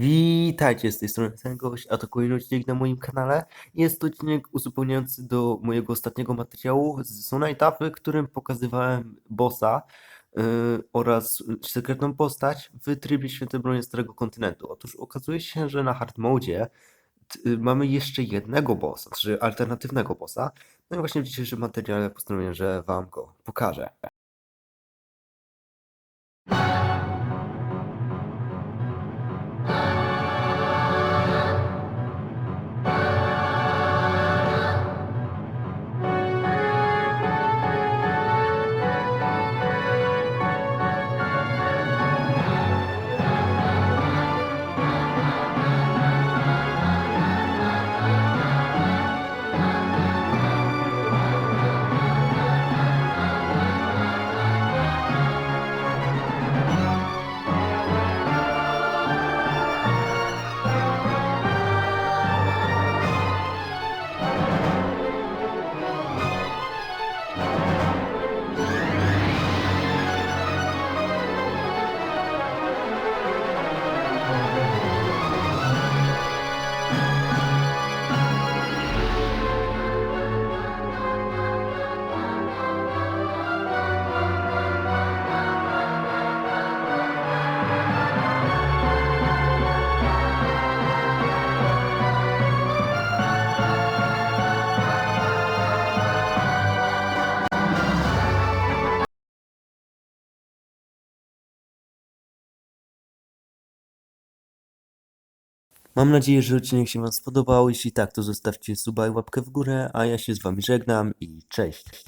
Witajcie z tej strony ten gość, a to kolejny odcinek na moim kanale. Jest to odcinek uzupełniający do mojego ostatniego materiału z Sonite, w którym pokazywałem bossa yy, oraz sekretną postać w trybie Świętej Broni Starego Kontynentu. Otóż okazuje się, że na hard modzie t- y, mamy jeszcze jednego bossa, czy alternatywnego bossa. No i właśnie w dzisiejszym materiale postanowiłem, że wam go pokażę. Mam nadzieję, że odcinek się Wam spodobał. Jeśli tak, to zostawcie suba i łapkę w górę, a ja się z Wami żegnam i cześć.